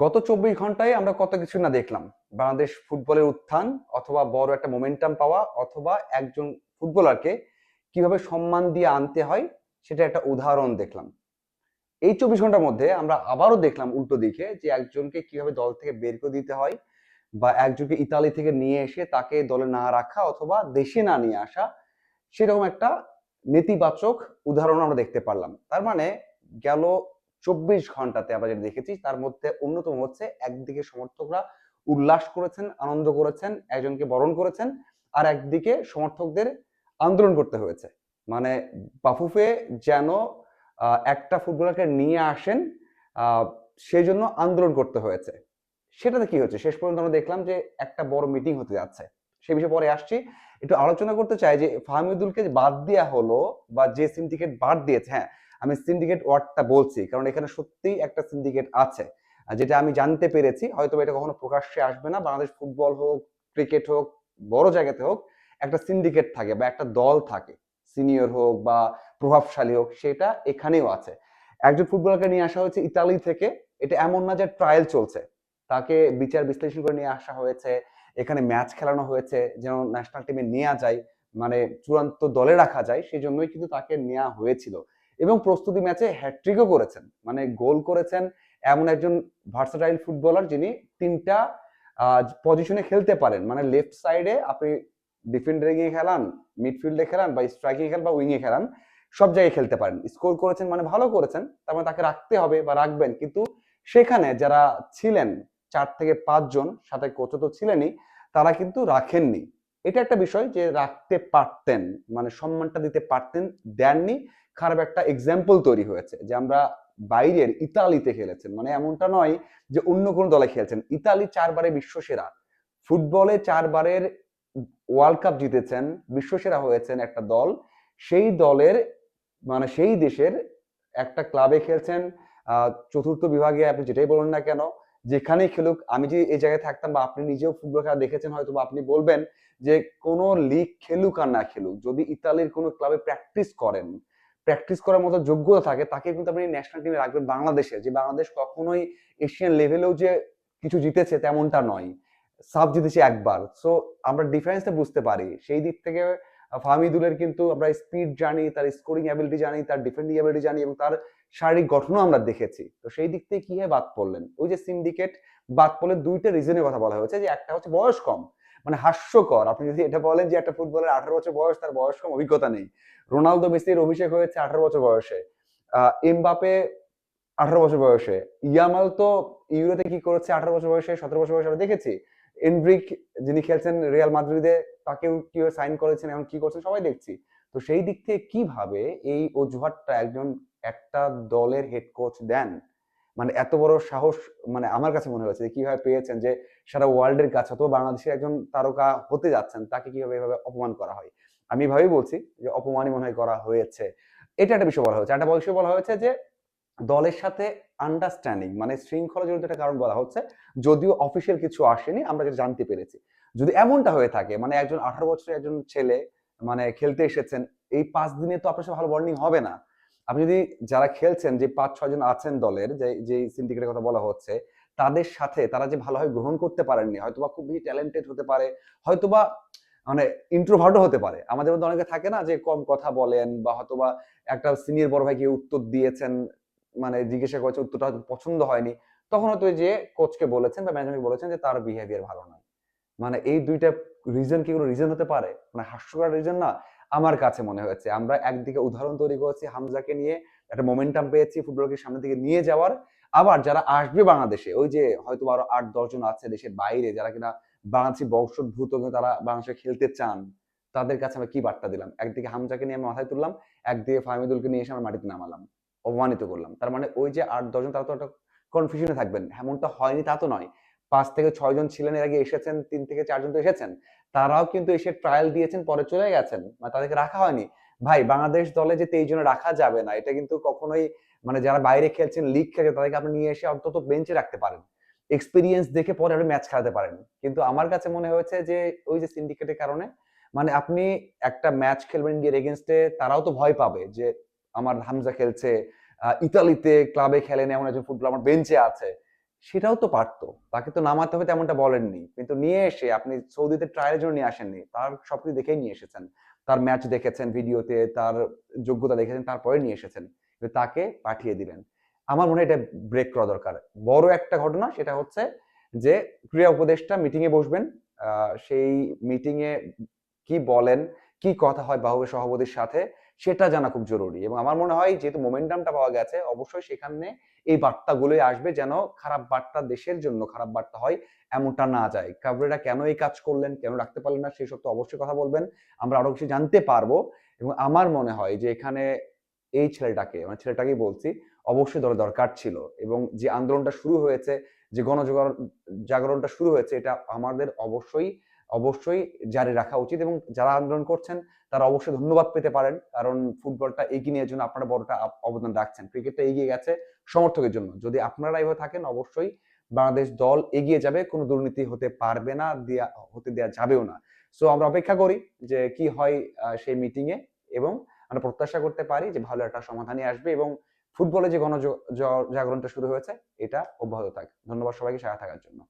গত চব্বিশ ঘন্টায় আমরা কত কিছু না দেখলাম। বাংলাদেশ ফুটবলের উত্থান অথবা বড় একটা মোমেন্টাম পাওয়া অথবা একজন ফুটবলারকে কীভাবে সম্মান দিয়ে আনতে হয় সেটা একটা উদাহরণ দেখলাম। এই চব্বিশ ঘণ্টার মধ্যে আমরা আবারও দেখলাম উল্টো দিকে যে একজনকে কীভাবে দল থেকে বের করে দিতে হয় বা একজনকে ইতালি থেকে নিয়ে এসে তাকে দলে না রাখা অথবা দেশে না নিয়ে আসা, সেরকম একটা নেতিবাচক উদাহরণ আমরা দেখতে পারলাম। তার মানে গেল চব্বিশ ঘন্টাতে আমরা যেটা দেখেছি, তার মধ্যে অন্যতম হচ্ছে একদিকে সমর্থকরা উল্লাস করেছেন, আনন্দ করেছেন, একজনকে বরণ করেছেন আর একদিকে সমর্থকদের আন্দোলন করতে হয়েছে। মানে বাফুফে যেন একটা ফুটবলারকে নিয়ে আসেন সেই জন্য আন্দোলন করতে হয়েছে। সেটাতে কি হচ্ছে? শেষ পর্যন্ত আমরা দেখলাম যে একটা বড় মিটিং হতে যাচ্ছে। সে বিষয়ে পরে আসছি। একটু আলোচনা করতে চাই যে ফাহমিদুলকে বাদ দেওয়া হলো বা যে সিন্ডিকেট বাদ দিয়েছে হ্যাঁ আমি সিন্ডিকেট ওয়ার্ডটা বলছি, কারণ এখানে সত্যিই একটা সিন্ডিকেট আছে। যেটা আমি জানতে পেরেছি হয়তো এটা কখনো প্রকাশ্যে আসবে না, বাংলাদেশ ফুটবল হোক, ক্রিকেট হোক, বড় জায়গাতে হোক, একটা সিন্ডিকেট থাকে বা একটা দল থাকে সিনিয়র হোক বা প্রভাবশালী হোক, সেটা এখানেও আছে। একজন ফুটবলারকে নিয়ে আসা হয়েছে ইতালি থেকে, এটা এমন না যে ট্রায়াল চলছে। তাকে বিচার বিশ্লেষণ করে নিয়ে আসা হয়েছে, এখানে ম্যাচ খেলানো হয়েছে, যেন ন্যাশনাল টিমে নেওয়া যায় মানে চূড়ান্ত দলে রাখা যায় সেই জন্যই কিন্তু তাকে নেওয়া হয়েছিল। এবং প্রস্তুতি ম্যাচে হ্যাট্রিকও করেছেন। মানে গোল করেছেন এমন একজন ভার্সাটাইল ফুটবলার যিনি তিনটা পজিশনে খেলতে পারেন। মানে লেফট সাইডে আপনি ডিফেন্ডারে গিয়ে খেলান মিডফিল্ডে খেলান বা স্ট্রাইকিং খেলান বা উইংয়ে খেলান, সব জায়গায় খেলতে পারেন। স্কোর করেছেন মানে ভালো করেছেন, তার মানে তাকে রাখতে হবে বা রাখবেন। কিন্তু সেখানে যারা ছিলেন, চার থেকে পাঁচজন, সাথে কোচও তো ছিলেনই, তারা কিন্তু রাখেননি। এটা একটা বিষয় যে রাখতে পারতেন মানে সম্মানটা দিতে পারতেন, দেননি। খারাপ একটা এক্সাম্পল তৈরি হয়েছে যে আমরা বাইরের ইতালিতে খেলেছেন। মানে এমনটা নয় যে অন্য কোনো দলে খেলছেন। ইতালি চারবারে বিশ্বসেরা। ফুটবলে চারবারের ওয়ার্ল্ড কাপ জিতেছেন, বিশ্বসেরা হয়েছেন একটা দল। সেই দলের মানে সেই দেশের একটা ক্লাবে খেলছেন। চতুর্থ বিভাগে, আপনি যেটাই বলুন না কেন যেখানেই খেলুক, আমি যদি এই জায়গায় থাকতাম বা আপনি নিজেও ফুটবল খেলা দেখেছেন হয়তো বা আপনি বলবেন যে কোনো লিগ খেলুক আর না খেলুক, যদি ইতালির কোনো ক্লাবে প্র্যাকটিস করেন প্র্যাকটিস করার মতো যোগ্যতা থাকে, তাকে কিন্তু আপনি ন্যাশনাল টিমে রাখবেন বাংলাদেশে, যে বাংলাদেশ কখনোই এশিয়ান লেভেলেও যে কিছু জিতেছে তেমনটা নয় সাব জিতেছে একবার। সো আমরা ডিফারেন্সটা বুঝতে পারি। সেই দিক থেকে ফাহমিদুলের কিন্তু আমরা স্পিড জানি, তার স্কোরিং অ্যাবিলিটি জানি, তার ডিফেন্ডিং অ্যাবিলিটি জানি এবং তার শারীরিক গঠনও আমরা দেখেছি। তো সেই দিক থেকে কি হয়? বাদ পড়লেন। ওই যে সিন্ডিকেট বাদ পড়লে দুইটা রিজনের কথা বলা হয়েছে যে একটা হচ্ছে বয়স কম মানে হাস্যকর। আপনি যদি এটা বলেন যে একটা ফুটবলের আঠারো বছর বয়স, তার বয়স কম অভিজ্ঞতা নেই। রোনালদো, মেসির অভিষেক হয়েছে আঠারো বছর বয়সে। এমবাপে আঠারো বছর বয়সে। ইয়ামাল তো ইউরোতে কি করেছে আঠারো বছর বয়সে, সতেরো বছর বয়সে আমরা দেখেছি। এনব্রিক যিনি খেলছেন রিয়াল মাদ্রিদে, তাকেও কীভাবে সাইন করেছেন, এখন কি করছেন সবাই দেখছি। তো সেই দিক থেকে কীভাবে এই অজুহাতটা একজন একটা দলের হেড কোচ দেন মানে এত বড় সাহস মানে আমার কাছে মনে হয়েছে যে কীভাবে পেয়েছেন যে সারা ওয়ার্ল্ডের কাছে অথবা বাংলাদেশের একজন তারকা হতে যাচ্ছেন, তাকে কীভাবে এভাবে অপমান করা হয়। আমি এভাবেই বলছি যে অপমানই মনে হয় করা হয়েছে। এটা একটা বিষয় বলা হয়েছে। একটা বিষয় বলা হয়েছে যে দলের সাথে আন্ডারস্ট্যান্ডিং মানে শৃঙ্খলা জড়িত একটা কারণ বলা হচ্ছে, যদিও অফিসিয়াল কিছু আসেনি, আমরা যেটা জানতে পেরেছি। যদি এমনটা হয়ে থাকে মানে একজন আঠারো বছরের একজন ছেলে মানে খেলতে এসেছেন, এই পাঁচ দিনে তো আপনার সাথে ভালো বন্ডিং হবে না। আপনি যদি যারা খেলছেন, যে পাঁচ, ছয় জন আছেন দলের, যে যে সিন্ডিকেটের কথা বলা হচ্ছে, তাদের সাথে তারা যে ভালোভাবে গ্রহণ করতে পারেননি, হয়তোবা খুব বেশি ট্যালেন্টেড হতে পারে, হয়তোবা মানে ইন্ট্রোভার্টও হতে পারে। আমাদের মধ্যে অনেকে থাকে না, যে কম কথা বলেন বা হয়তোবা একটা সিনিয়র বড় ভাইকে উত্তর দিয়েছেন মানে জিজ্ঞাসা করেছে উত্তরটা হয়তো পছন্দ হয়নি, তখন হয়তো যে কোচকে বলেছেন বা ম্যানেজমেন্ট বলেছেন যে তার বিহেভিয়ার ভালো নয়। মানে এই দুইটা রিজন কি কোনো রিজন হতে পারে? মানে হাস্যকর রিজন না। আমার কাছে মনে হয়েছে। আমরা একদিকে উদাহরণ তৈরি করেছি হামজাকে নিয়ে, একটা মোমেন্টাম পেয়েছি ফুটবলকে সামনের দিকে নিয়ে যাওয়ার। আবার যারা আসবে বাংলাদেশে, ওই যে হয়তো আরও আট দশজন আছে দেশের বাইরে, যারা কিনা বাংলাদেশি বংশোদ্ভূত তারা বাংলাদেশে খেলতে চান, তাদের কাছে আমরা কি বার্তা দিলাম? একদিকে হামজাকে নিয়ে আমরা মাথায় তুললাম, একদিকে ফাহমিদুলকে নিয়ে এসে আমরা মাটিতে নামালাম, অপমানিত করলাম। তার মানে ওই যে আট দশজন তারা তো একটা কনফিউশনে থাকবেন। এমনটা হয়নি, তা তো নয়। পাঁচ থেকে ছয় জন ছিলেন, এর আগে এসেছেন, তিন থেকে চারজন তো এসেছেন, তারাও কিন্তু এসে ট্রায়াল দিয়েছেন, পরে চলে গেছেন মানে তাদেরকে রাখা হয়নি। ভাই, বাংলাদেশ দলে যে তেইশ জনে রাখা যাবে না, এটা কিন্তু কখনোই মানে যারা বাইরে খেলছেন লিগ খেলে তাদেরকে আপনি নিয়ে এসে অন্তত বেঞ্চে রাখতে পারেন। এক্সপিরিয়েন্স দেখে পরে আপনি ম্যাচ খেলাতে পারেন। কিন্তু আমার কাছে মনে হয়েছে যে, ওই যে সিন্ডিকেটের কারণে মানে আপনি একটা ম্যাচ খেলবেন ইন্ডিয়ার এগেনস্টে তারাও তো ভয় পাবে যে, আমার হামজা খেলছে ইতালিতে ক্লাবে খেলেন এমন একজন ফুটবল আমার বেঞ্চে আছে। সেটাও তো পারতো। তাকে তো নামাতে হবে তেমনটা বলেননি। কিন্তু নিয়ে এসে আপনি সৌদিতে ট্রায়ালের জন্য নিয়ে আসেননি, তার সবকিছু দেখেই নিয়ে এসেছেন। তার ম্যাচ দেখেছেন ভিডিওতে, তার যোগ্যতা দেখেছেন, তারপরে নিয়ে এসেছেন। তাকে পাঠিয়ে দিলেন। আমার মনে হয় এটা ব্রেক করা দরকার। বড় একটা ঘটনা সেটা হচ্ছে যে ক্রীড়া উপদেষ্টা মিটিং এ বসবেন সেই মিটিং এ কি বলেন, কি কথা হয় বাহুবে সভাপতির সাথে সেটা জানা খুব জরুরি। এবং আমার মনে হয় যেহেতু মোমেন্টামটা পাওয়া গেছে, অবশ্যই সেখানে এই বার্তাগুলোই আসবে যেন খারাপ বার্তা দেশের জন্য খারাপ বার্তা হয় এমনটা না যায়। কাবরেরা কেন এই কাজ করলেন, কেন রাখতে পারলেন না সেই সব তো অবশ্যই কথা বলবেন। আমরা আরও কিছু জানতে পারব। এবং আমার মনে হয় যে এখানে এই ছেলেটাকে মানে ছেলেটাকেই বলছি, অবশ্যই ধরে দরকার ছিল। এবং যে আন্দোলনটা শুরু হয়েছে, যে গণজাগরণ, জাগরণটা শুরু হয়েছে, এটা আমাদের অবশ্যই অবশ্যই জারি রাখা উচিত এবং যারা আন্দোলন করছেন, তারা অবশ্যই ধন্যবাদ পেতে পারেন। কারণ ফুটবলটা এগিয়ে নেওয়ার জন্য আপনারা বড়টা অবদান রাখছেন। ক্রিকেটটা এগিয়ে গেছে সমর্থকের জন্য। যদি আপনারা এইভাবে থাকেন, অবশ্যই বাংলাদেশ দল এগিয়ে যাবে, কোনো দুর্নীতি হতে পারবে না, দেয়া, হতে দেওয়া যাবেও না। সো আমরা অপেক্ষা করি যে কি হয় সেই মিটিং এ এবং আমরা প্রত্যাশা করতে পারি যে ভালো একটা সমাধানই আসবে এবং ফুটবলে যে গণ জাগরণটা শুরু হয়েছে, এটা অব্যাহত থাকবে ধন্যবাদ সবাইকে সাথে থাকার জন্য।